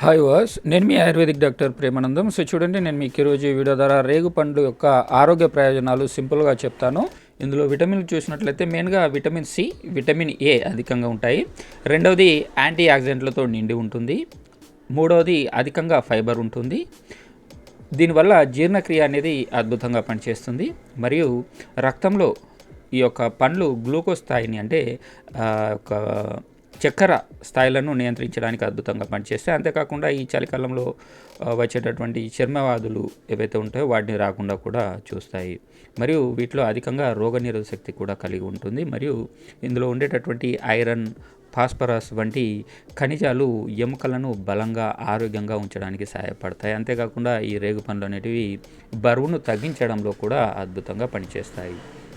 Hi వాస్ నేను మీ ఆయుర్వేదిక్ డాక్టర్ ప్రేమానందం. సో చూడండి నేను మీకు ఈరోజు వీడియో ద్వారా రేగు పండ్లు యొక్క ఆరోగ్య ప్రయోజనాలు సింపుల్గా చెప్తాను. ఇందులో విటమిన్లు చూసినట్లయితే మెయిన్గా విటమిన్ సి విటమిన్ ఏ అధికంగా ఉంటాయి. రెండవది యాంటీ ఆక్సిడెంట్లతో నిండి ఉంటుంది. మూడవది అధికంగా ఫైబర్ ఉంటుంది. దీనివల్ల జీర్ణక్రియ అనేది అద్భుతంగా పనిచేస్తుంది. మరియు రక్తంలో ఈ యొక్క పండ్లు గ్లూకోజ్ స్థాయిని అంటే ఒక చక్కెర స్థాయిలను నియంత్రించడానికి అద్భుతంగా పనిచేస్తాయి. అంతేకాకుండా ఈ చలికాలంలో వచ్చేటటువంటి చర్మవాదులు ఏవైతే ఉంటాయో వాటిని రాకుండా కూడా చూస్తాయి. మరియు వీటిలో అధికంగా రోగనిరోధ శక్తి కూడా కలిగి ఉంటుంది. మరియు ఇందులో ఉండేటటువంటి ఐరన్ ఫాస్ఫరస్ వంటి ఖనిజాలు ఎముకలను బలంగా ఆరోగ్యంగా ఉంచడానికి సహాయపడతాయి. అంతేకాకుండా ఈ రేగు పండ్లు అనేటివి బరువును తగ్గించడంలో కూడా అద్భుతంగా పనిచేస్తాయి.